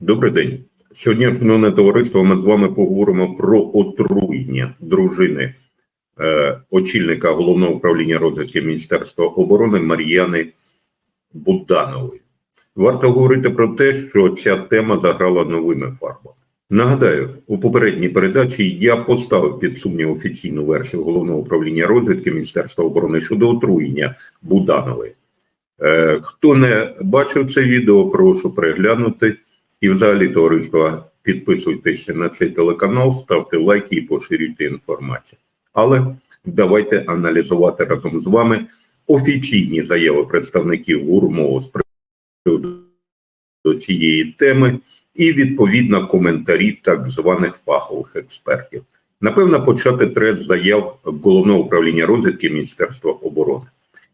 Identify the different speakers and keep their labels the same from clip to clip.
Speaker 1: Добрий день. Сьогодні, шановне товариство, ми з вами поговоримо про отруєння дружини е, очільника головного управління розвідки Міністерства оборони Мар'яни Буданової. Варто говорити про те, що ця тема заграла новими фарбами. Нагадаю, у попередній передачі я поставив під сумнів офіційну версію головного управління розвідки Міністерства оборони щодо отруєння Буданової. Е, Хто не бачив це відео, прошу переглянути. І взагалі, товариство, підписуйтеся на цей телеканал, ставте лайки і поширюйте інформацію. Але давайте аналізувати разом з вами офіційні заяви представників ГУРМО з приводу цієї теми і відповідно коментарі так званих фахових експертів. Напевно, почати трет заяв головного управління розвідки Міністерства оборони.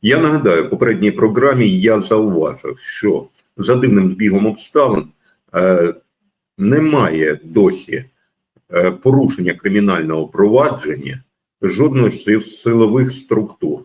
Speaker 1: Я нагадаю, в попередній програмі я зауважив, що за дивним збігом обставин немає досі е, порушення кримінального провадження жодної з силових структур.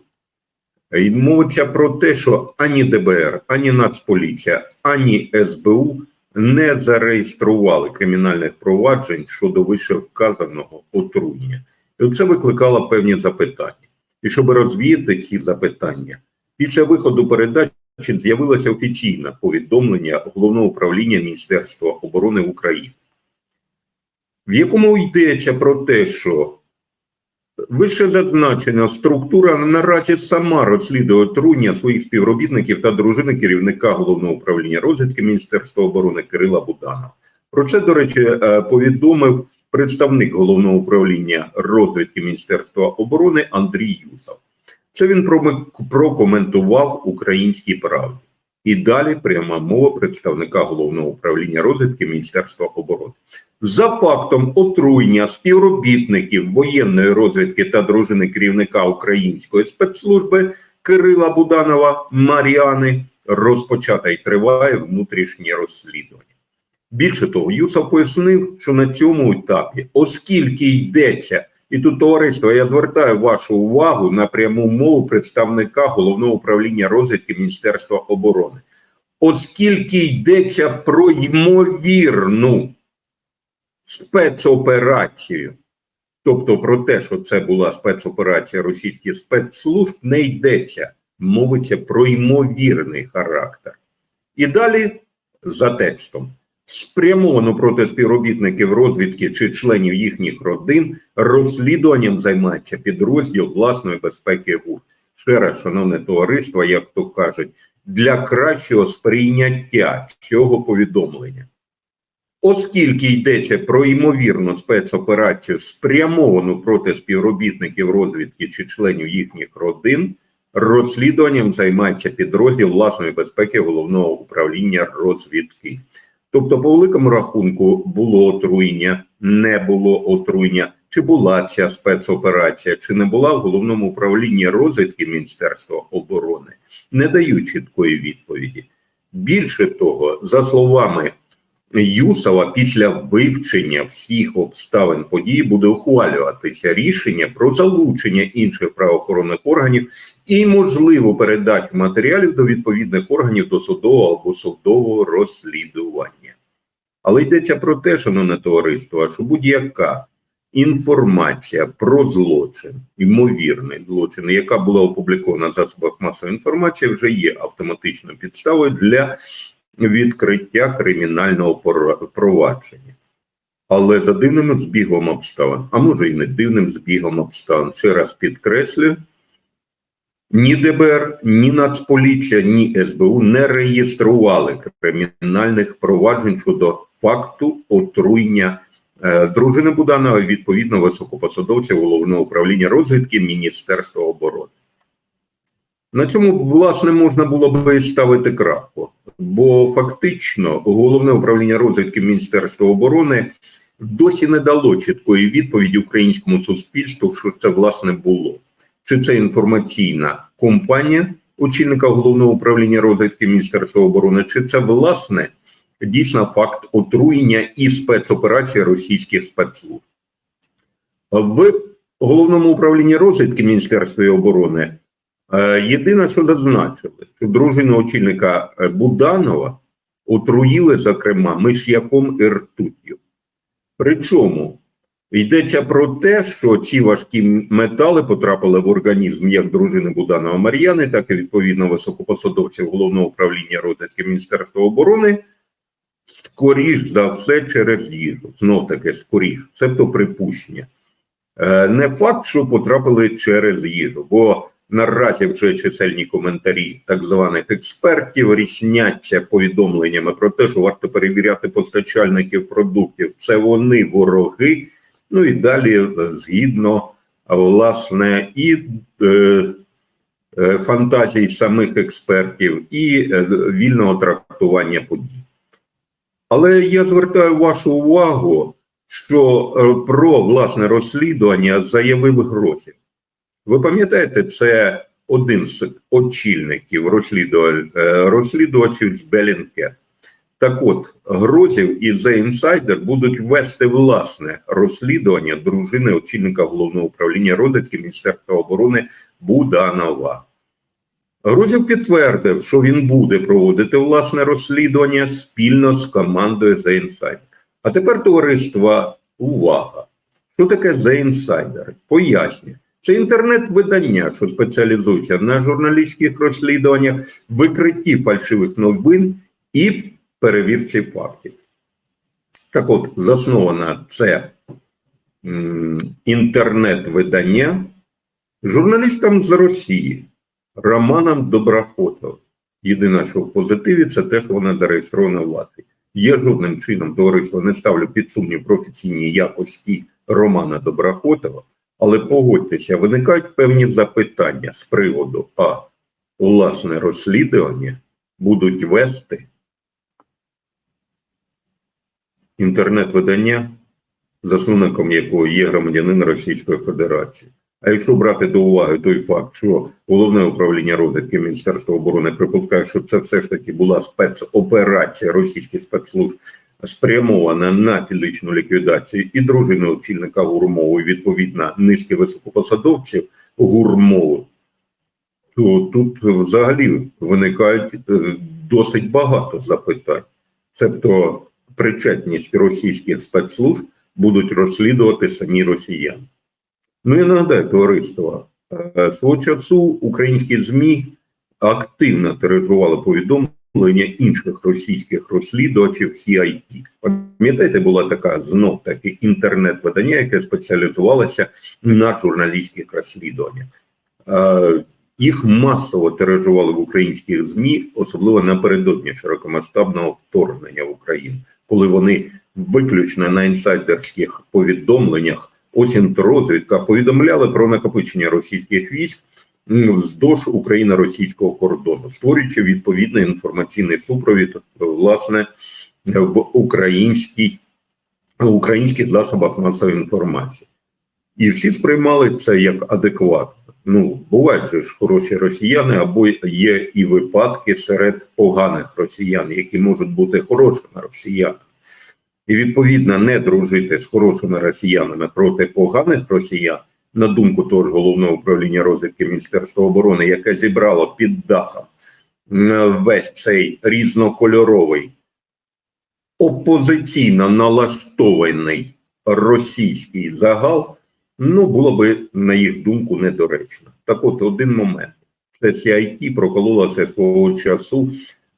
Speaker 1: І мовиться про те, що ані ДБР, ані Нацполіція, ані СБУ не зареєстрували кримінальних проваджень щодо вищевказаного отруєння. І це викликало певні запитання. І щоб розвіяти ці запитання, після виходу передачі з'явилося офіційне повідомлення головного управління Міністерства оборони України, в якому йдеться про те, що вище зазначена структура наразі сама розслідує отруєння своїх співробітників та дружини керівника головного управління розвідки Міністерства оборони Кирила Буданова. Про це, до речі, е, повідомив представник головного управління розвідки Міністерства оборони Андрій Юсов. Це він прокоментував українській правді. І далі пряма мова представника головного управління розвідки Міністерства оборони. За фактом отруєння співробітників воєнної розвідки та дружини керівника української спецслужби Кирила Буданова Маріани розпочата й триває внутрішнє розслідування. Більше того, Юсов пояснив, що на цьому етапі, оскільки йдеться, і тут товариство, я звертаю вашу увагу на пряму мову представника головного управління розвідки Міністерства оборони, оскільки йдеться про ймовірну спецоперацію, тобто про те, що це була спецоперація російських спецслужб, не йдеться, мовиться про ймовірний характер. І далі за текстом. Спрямовано проти співробітників розвідки чи членів їхніх родин розслідуванням займається підрозділ власної безпеки ГУР. Ще раз, шановне товариство, як то кажуть, для кращого сприйняття цього повідомлення. Оскільки йдеться про ймовірну спецоперацію, спрямовану проти співробітників розвідки чи членів їхніх родин, розслідуванням займається підрозділ власної безпеки головного управління розвідки. Тобто, по великому рахунку, було отруєння, не було отруєння, чи була ця спецоперація, чи не була в головному управлінні розвідки Міністерства оборони, не дають чіткої відповіді. Більше того, за словами Юсова, після вивчення всіх обставин події буде ухвалюватися рішення про залучення інших правоохоронних органів і можливу передачу матеріалів до відповідних органів до судового або судового розслідування. Але йдеться про те, шановне товариство, що будь-яка інформація про злочин, ймовірний злочин, яка була опублікована в засобах масової інформації, вже є автоматичною підставою для відкриття кримінального провадження. Але за дивним збігом обставин, а може і не дивним збігом обставин, ще раз підкреслюю, ні ДБР, ні Нацполіція, ні СБУ не реєстрували кримінальних проваджень щодо факту отруєння е, дружини Буданова, відповідно високопосадовця головного управління розвідки Міністерства оборони. На цьому, власне, можна було би ставити крапку, бо фактично головне управління розвідки Міністерства оборони досі не дало чіткої відповіді українському суспільству, що це власне було. Чи це інформаційна компанія очільника головного управління розвідки Міністерства оборони, чи це власне дійсно факт отруєння і спецоперації російських спецслужб? В головному управлінні розвідки Міністерства оборони Е, Єдине, що зазначили, що дружина очільника е, Буданова отруїли, зокрема, миш'яком і ртуттю. Причому йдеться про те, що ці важкі метали потрапили в організм як дружини Буданова Мар'яни, так і відповідно високопосадовців головного управління розвідки Міністерства оборони. Скоріш за все через їжу. Знов таки, скоріш, цебто припущення. Е, Не факт, що потрапили через їжу, бо наразі вже чисельні коментарі так званих експертів рісняться повідомленнями про те, що варто перевіряти постачальників продуктів. Це вони вороги. Ну і далі, е, згідно власне, і е, е, фантазій самих експертів, і вільного трактування подій. Але я звертаю вашу увагу, що е, про власне розслідування заявив Грозів. Ви пам'ятаєте, це один з очільників е, розслідувачів з Белінкет. Так от, Грозів і The Insider будуть вести власне розслідування дружини очільника головного управління розвідки Міністерства оборони Буданова. Грозів підтвердив, що він буде проводити власне розслідування спільно з командою The Insider. А тепер, товариство, увага! Що таке The Insider? Поясню. Це інтернет-видання, що спеціалізується на журналістських розслідуваннях, викритті фальшивих новин і перевірці фактів. Так от, заснована це інтернет-видання журналістам з Росії Романом Доброхотовим. Єдине, що в позитиві, це те, що вона зареєстрована в Латвії. Я жодним чином товариство не ставлю під сумнів професійні якості Романа Доброхотова, але погодьтеся, виникають певні запитання з приводу а власне розслідування будуть вести інтернет-видання, засновником якого є громадянин Російської Федерації. А якщо брати до уваги той факт, що головне управління розвідки Міністерства оборони припускає, що це все ж таки була спецоперація російських спецслужб, спрямована на фізичну ліквідацію і дружини очільника Гурмову, відповідно низки високопосадовців Гурмову, то тут взагалі виникають е, досить багато запитань. Тобто причетність російських спецслужб будуть розслідувати самі росіяни. Ну я нагадаю, товариство, е, свого часу українські ЗМІ активно тиражували повідомлення інших російських розслідувачів CIT. Пам'ятаєте, була така знов таки інтернет-видання, яке спеціалізувалося на журналістських розслідуваннях. Е, Їх масово тиражували в українських ЗМІ, особливо напередодні широкомасштабного вторгнення в Україну, коли вони виключно на інсайдерських повідомленнях Осінтрозвідка повідомляли про накопичення російських військ вздовж Україно-російського кордону, створюючи відповідний інформаційний супровід власне в українській українських засобах масової інформації. І всі сприймали це як адекватно. Ну, бувають же ж хороші росіяни, або є і випадки серед поганих росіян, які можуть бути хорошими росіянами. І відповідно не дружити з хорошими росіянами проти поганих росіян, на думку того ж головного управління розвідки Міністерства оборони, яке зібрало під дахом весь цей різнокольоровий, опозиційно налаштований російський загал, ну було би, на їх думку, недоречно. Так от один момент. Це CIT прокололося свого часу,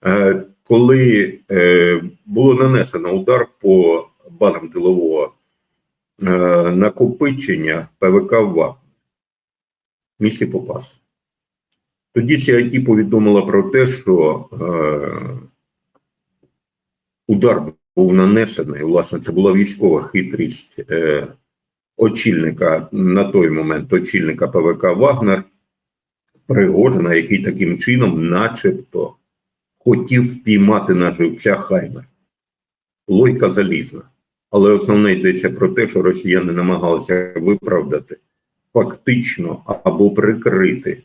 Speaker 1: е, коли е, було нанесено удар по базам тилового е, накопичення ПВК в місті Попас. Тоді CIT повідомила про те, що е, удар був нанесений. Власне, це була військова хитрість е, очільника на той момент очільника ПВК Вагнер Пригожина, який таким чином, начебто, хотів впіймати на живця Хаймер. Логіка залізна. Але основне йдеться про те, що росіяни намагалися виправдати фактично або прикрити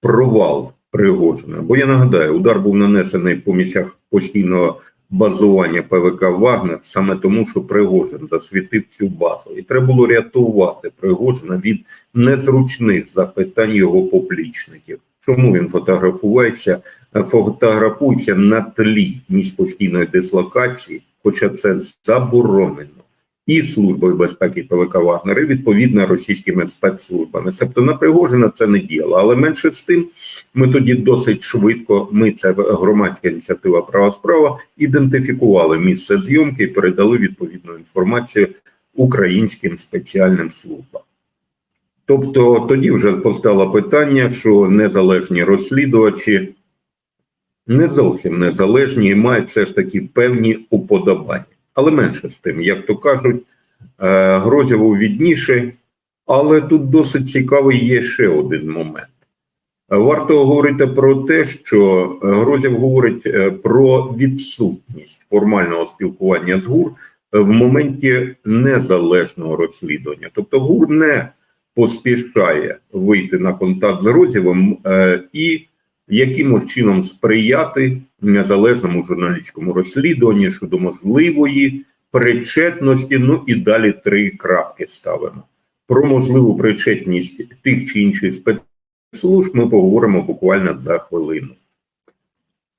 Speaker 1: провал Пригожина. Бо я нагадаю, удар був нанесений по місцях постійного базування ПВК Вагнер саме тому, що Пригожин засвітив цю базу. І треба було рятувати Пригожина від незручних запитань його поплічників. Чому він фотографується? Е, Фотографується на тлі місць постійної дислокації, хоча це заборонено і Службою безпеки ПВК Вагнер, і відповідно російськими спецслужбами. Тобто на Пригожина це не діяло. Але менше з тим, ми тоді досить швидко, ми це громадська ініціатива права справа, ідентифікували місце зйомки і передали відповідну інформацію українським спеціальним службам. Тобто тоді вже постало питання, що незалежні розслідувачі не зовсім незалежні і мають все ж таки певні уподобання. Але менше з тим, як то кажуть, е, Грозєву відніше, але тут досить цікавий є ще один момент. Варто говорити про те, що Грозєв говорить е, про відсутність формального спілкування з ГУР в моменті незалежного розслідування. Тобто ГУР не поспішає вийти на контакт з Грозєвим е, і якимось чином сприяти незалежному журналістському розслідуванню щодо можливої причетності. Ну і далі три крапки ставимо. Про можливу причетність тих чи інших спецслужб ми поговоримо буквально за хвилину.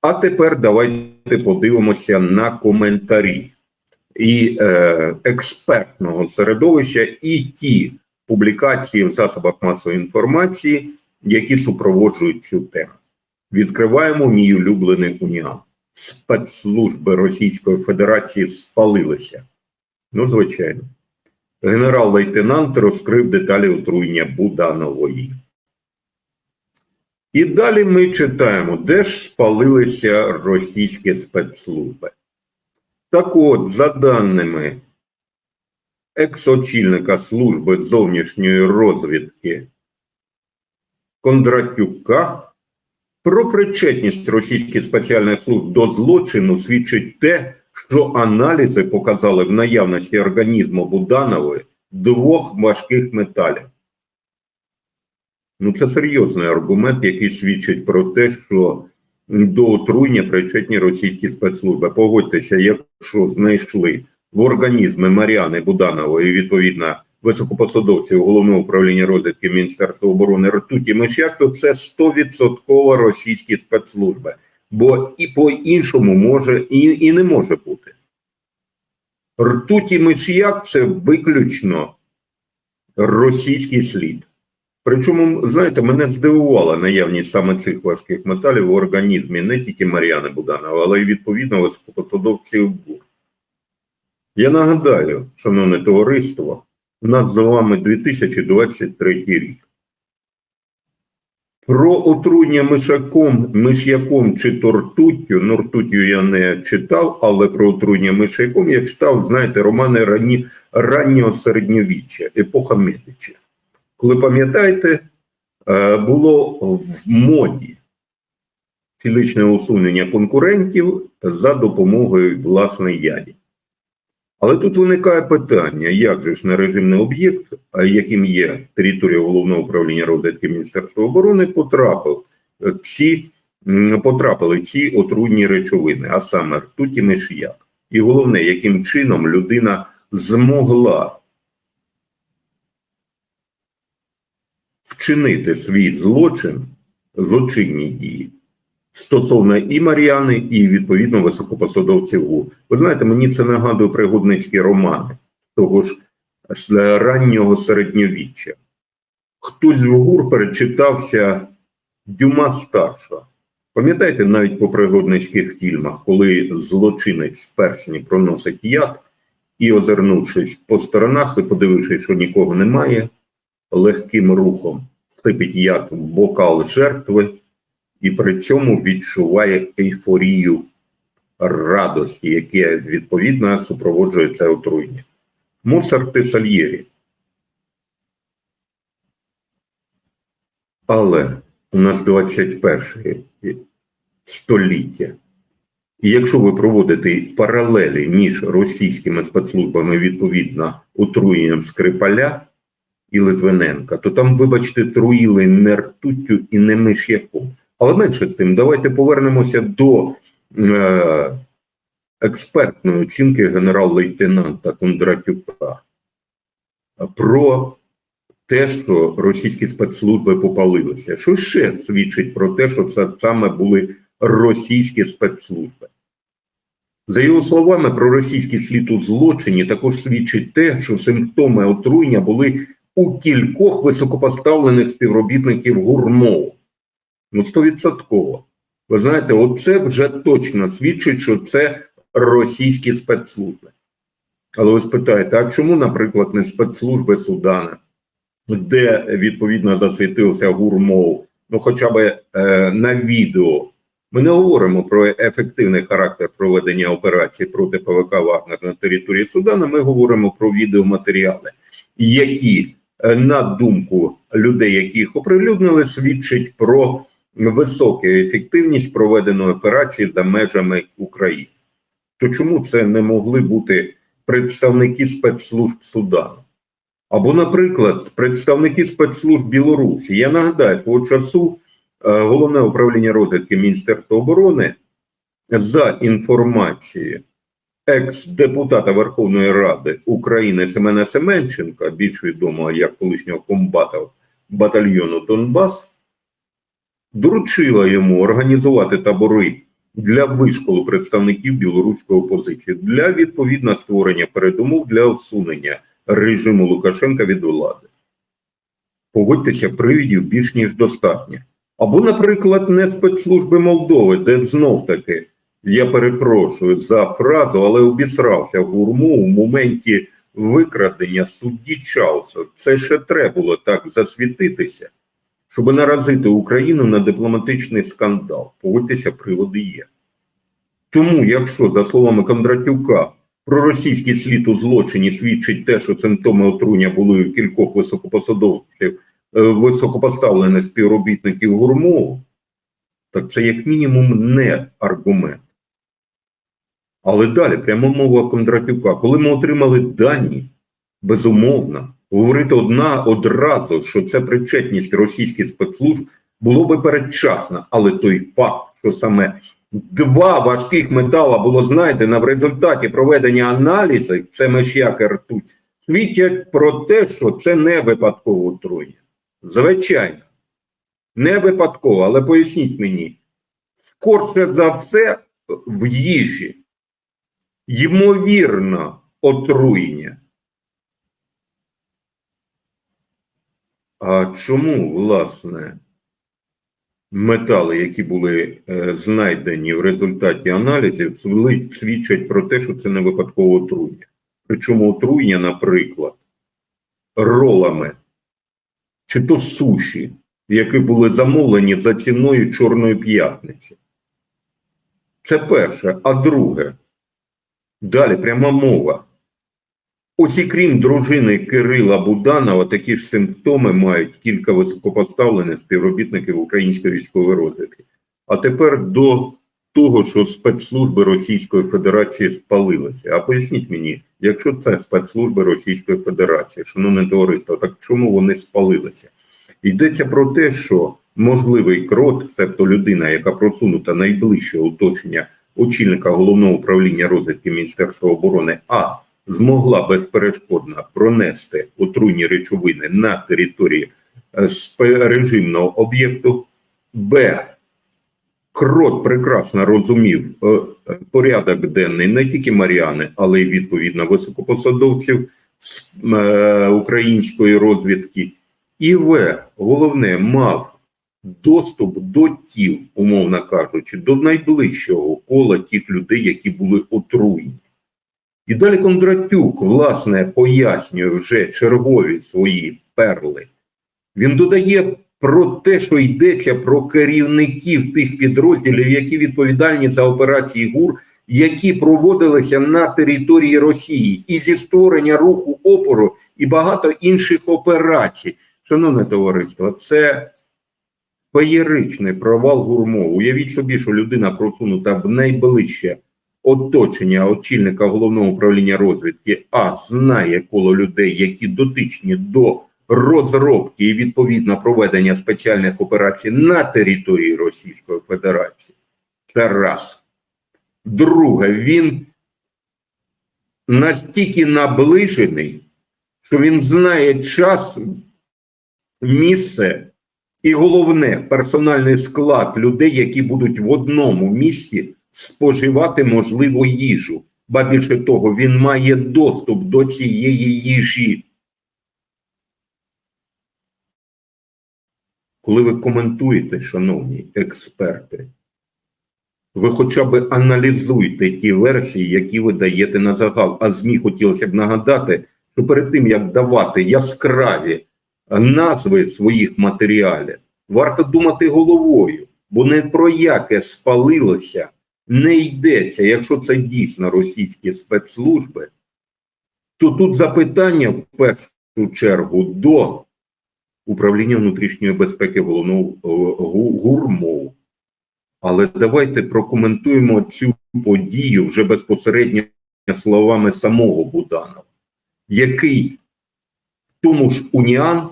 Speaker 1: А тепер давайте подивимося на коментарі і е, експертного середовища, і ті публікації в засобах масової інформації, які супроводжують цю тему. Відкриваємо мій улюблений уніан. Спецслужби Російської Федерації спалилися. Ну, звичайно. Генерал-лейтенант розкрив деталі отруєння Буданової. І далі ми читаємо, де ж спалилися російські спецслужби. Так от, за даними екс-очільника служби зовнішньої розвідки Кондратюка, про причетність російських спеціальних служб до злочину свідчить те, що аналізи показали в наявності організму Буданової двох важких металів. Ну, це серйозний аргумент, який свідчить про те, що до отруєння причетні російські спецслужби. Погодьтеся, якщо знайшли в організмі Маріани Буданової, відповідно, високопосадовців головного управління розвідки Міністерства оборони Ртуті Мишяк, то це 100% російські спецслужби. Бо і по-іншому може і, і не може бути. Ртуті Мишяк це виключно російський слід. Причому, знаєте, мене здивувала наявність саме цих важких металів в організмі не тільки Мар'яни Буданова, але й відповідно високопосадовців ГУР. Я нагадаю, шановне товариство, у нас з вами 2023 рік. Про отруєння мишаком, миш'яком чи то ртуттю, ну ртуттю я не читав, але про отруєння миш'яком я читав, знаєте, романи ранні, раннього середньовіччя, епоха Медича. Коли пам'ятаєте, е, було в моді фізичне усунення конкурентів за допомогою власної яді. Але тут виникає питання, як же ж на режимний об'єкт, яким є територія головного управління розвідки Міністерства оборони, потрапив е, ці, потрапили ці отруйні речовини, а саме ртуть і миш'як. І головне, яким чином людина змогла вчинити свій злочин, злочинні дії стосовно і Мар'яни, і відповідно високопосадовців ГУР. Ви знаєте, мені це нагадує пригодницькі романи того ж раннього середньовіччя. Хтось в ГУР перечитався Дюма старшого. Пам'ятаєте, навіть по пригодницьких фільмах, коли злочинець персні проносить яд і, озирнувшись по сторонах і подивившись, що нікого немає, легким рухом сипить яд в бокал жертви і при цьому відчуває ейфорію радості, яке відповідно супроводжує це отруєння. Моцарт і Сальєрі. Але у нас 21 століття. І якщо ви проводите паралелі між російськими спецслужбами відповідно отруєнням Скрипаля і Литвиненка, то там, вибачте, труїли не ртуттю і не миш'яком. Але менше тим, давайте повернемося до е, експертної оцінки генерал-лейтенанта Кондратюка про те, що російські спецслужби попалилися. Що ще свідчить про те, що це саме були російські спецслужби? За його словами, про російський слід у злочині також свідчить те, що симптоми отруєння були у кількох високопоставлених співробітників гурмов. Ну, стовідсотково. Ви знаєте, оце вже точно свідчить, що це російські спецслужби. Але ви спитаєте, а чому, наприклад, не спецслужби Судана, де відповідно засвітився гурмов, ну хоча б е, на відео? Ми не говоримо про ефективний характер проведення операції проти ПВК Вагнер на території Судана. Ми говоримо про відеоматеріали, які, е, на думку людей, які їх оприлюднили, свідчать про високу ефективність проведеної операції за межами України. То чому це не могли бути представники спецслужб Судану? Або, наприклад, представники спецслужб Білорусі. Я нагадаю, свого часу е, головне управління розвідки Міністерства оборони за інформацією екс-депутата Верховної Ради України Семена Семенченка, більш відомого як колишнього комбата батальйону Донбас, доручила йому організувати табори для вишколу представників білоруської опозиції для відповідно створення передумов для усунення режиму Лукашенка від влади. Погодьтеся, привідів більш ніж достатньо. Або, наприклад, не спецслужби Молдови, де знов таки, я перепрошую за фразу, але обісрався гурму у моменті викрадення судді Чауса. Це ще треба було так засвітитися, щоб наразити Україну на дипломатичний скандал. Погодьтеся, приводи є. Тому, якщо, за словами Кондратюка, про російський слід у злочині свідчить те, що симптоми отруєння були у кількох високопосадовців, е, високопоставлених співробітників гурмову, так це як мінімум не аргумент. Але далі прямо мова Кондратюка. Коли ми отримали дані, безумовно, говорити одна одразу, що це причетність російських спецслужб, було би передчасно. Але той факт, що саме два важких метала було знайдено в результаті проведення аналізів, це меш'як і ртуть, свідчать про те, що це не випадкове отруєння. Звичайно, не випадково, але поясніть мені, скорше за все в їжі, ймовірно, отруєння. А чому, власне, метали, які були е, знайдені в результаті аналізів, свідчать про те, що це не випадкове отруєння? Причому отруєння, наприклад, ролами чи то суші, які були замовлені за ціною Чорної п'ятниці. Це перше. А друге, далі пряма мова. Ось і крім дружини Кирила Буданова, такі ж симптоми мають кілька високопоставлених співробітників української військової розвідки. А тепер до того, що спецслужби Російської Федерації спалилися. А поясніть мені, якщо це спецслужби Російської Федерації, шановне товариство, так чому вони спалилися? Йдеться про те, що можливий крот, тобто людина, яка просунута найближче оточення очільника головного управління розвідки Міністерства оборони, а змогла безперешкодно пронести отруйні речовини на території е, режимного об'єкту, б. Крот прекрасно розумів е, порядок денний не тільки Маріани, але й відповідно високопосадовців з е, української розвідки. І В. Головне, мав доступ до тіл, умовно кажучи, до найближчого кола тих людей, які були отруєні. І далі Кондратюк, власне, пояснює вже чергові свої перли. Він додає про те, що йдеться про керівників тих підрозділів, які відповідальні за операції ГУР, які проводилися на території Росії, і зі створення руху опору і багато інших операцій. Шановне товариство, це феєричний провал гурмов. Уявіть собі, що людина просунута в найближче оточення очільника головного управління розвідки, а знає коло людей, які дотичні до розробки і відповідно проведення спеціальних операцій на території Російської Федерації. Це раз. Друге, він настільки наближений, що він знає час місце і головне персональний склад людей, які будуть в одному місці споживати можливо їжу. Ба більше того, він має доступ до цієї їжі. Коли ви коментуєте, шановні експерти, ви хоча б аналізуйте ті версії, які ви даєте на загал. А ЗМІ хотілося б нагадати, що перед тим як давати яскраві назви своїх матеріалів, варто думати головою, бо не про яке спалилося не йдеться. Якщо це дійсно російські спецслужби, то тут запитання в першу чергу до управління внутрішньої безпеки головного е, ГУРМОВ. Але давайте прокоментуємо цю подію вже безпосередньо словами самого Буданова, який в тому ж Уніан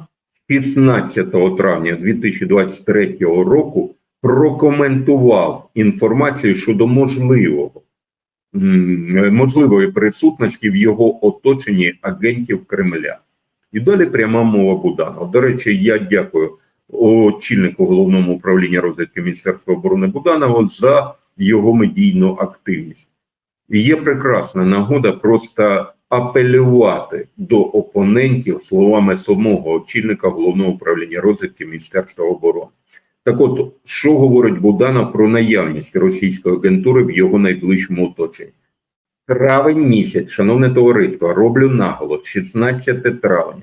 Speaker 1: 16 травня 2023 року прокоментував інформацію щодо можливого можливої присутності в його оточенні агентів Кремля. І далі пряма мова Буданова. До речі, я дякую очільнику головному управління розвідки Міністерства оборони Буданова за його медійну активність. Є прекрасна нагода просто апелювати до опонентів словами самого очільника головного управління розвідки Міністерства оборони. Так от, що говорить Буданов про наявність російської агентури в його найближчому оточенні? Травень місяць, шановне товариство, роблю наголос, 16 травня,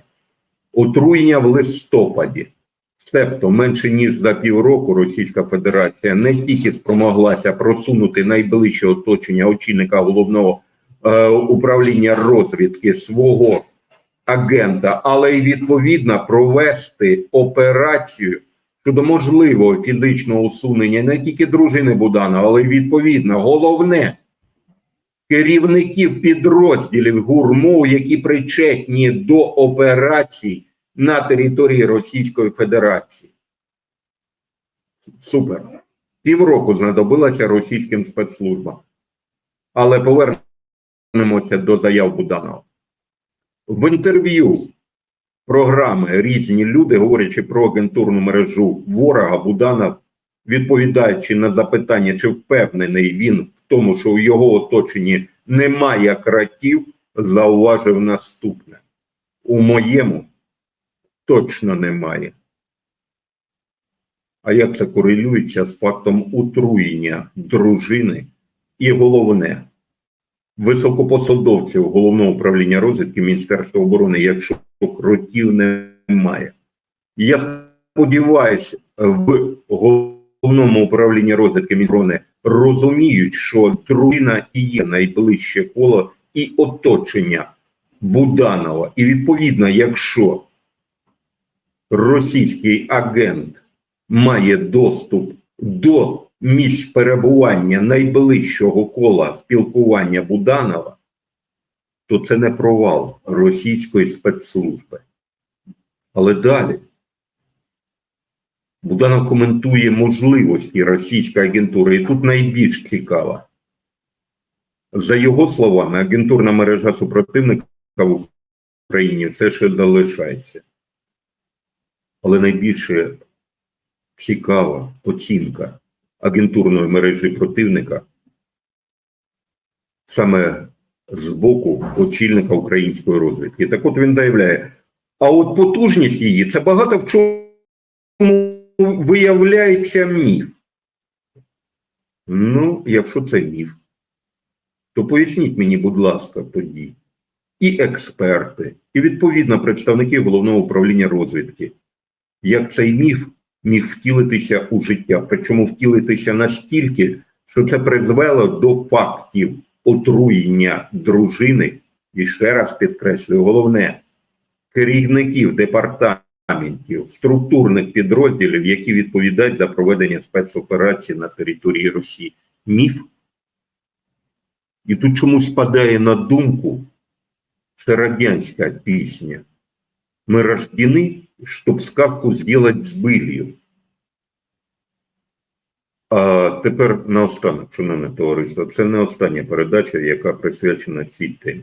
Speaker 1: отруєння в листопаді. Себто менше ніж за півроку Російська Федерація не тільки спромоглася просунути найближче оточення очільника головного е, управління розвідки свого агента, але й відповідно провести операцію щодо можливого фізичного усунення не тільки дружини Будана, але й відповідно головне керівників підрозділів ГУРМО, які причетні до операцій на території Російської Федерації. Супер. Півроку знадобилося російським спецслужбам. Але повернемося до заяв Буданова. В інтерв'ю програми. Різні люди, говорячи про агентурну мережу ворога, Буданов, відповідаючи на запитання, чи впевнений він в тому, що у його оточенні немає кратів, зауважив наступне: у моєму точно немає. А як це корелюється з фактом отруєння дружини? І головне високопосадовців головного управління розвідки Міністерства оборони, якщо кротів немає. Я сподіваюся, в головному управлінні розвідки Міноборони розуміють, що дружина і є найближче коло і оточення Буданова. І відповідно, якщо російський агент має доступ до місць перебування найближчого кола спілкування Буданова, то це не провал російської спецслужби. Але далі Буданов коментує можливості російської агентури, і тут найбільш цікаво. За його словами, агентурна мережа супротивника в Україні все ще залишається. Але найбільше цікава оцінка агентурної мережі противника саме з боку очільника української розвідки. Так от він заявляє: а от потужність її це багато в чому виявляється міф. Ну, якщо це міф, то поясніть мені, будь ласка, тоді. І експерти, і відповідно представники головного управління розвідки, як цей міф міг втілитися у життя, причому втілитися настільки, що це призвело до фактів отруєння дружини, і ще раз підкреслюю, головне керівників департаментів, структурних підрозділів, які відповідають за проведення спецоперацій на території Росії. Міф. І тут чомусь спадає на думку це радянська пісня. Ми рождені, щоб сказку зробити з. А тепер наостанок, шановне товариство, це не остання передача, яка присвячена цій темі.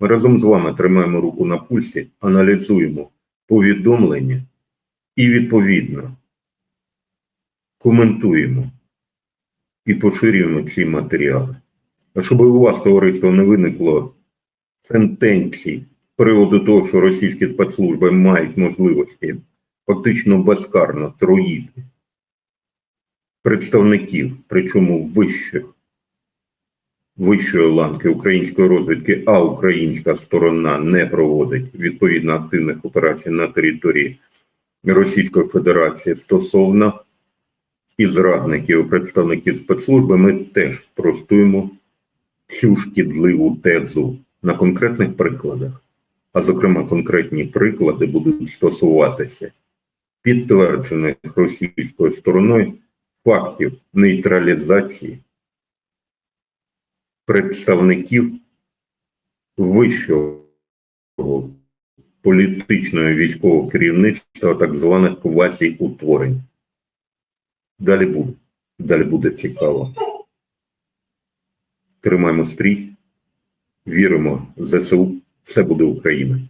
Speaker 1: Ми разом з вами тримаємо руку на пульсі, аналізуємо повідомлення і відповідно коментуємо і поширюємо ці матеріали. А щоб у вас, товариство, не виникло сентенцій з приводу того, що російські спецслужби мають можливості фактично безкарно троїти представників, причому вищих, вищої ланки української розвідки, а українська сторона не проводить відповідно активних операцій на території Російської Федерації стосовно і зрадників, і представників спецслужби, ми теж спростуємо цю шкідливу тезу на конкретних прикладах. А зокрема, конкретні приклади будуть стосуватися підтверджених російською стороною фактів нейтралізації представників вищого політичного військового керівництва так званих квазі-утворень. Далі буде. Далі буде цікаво. Тримаємо стрій, віримо в ЗСУ, все буде Україна.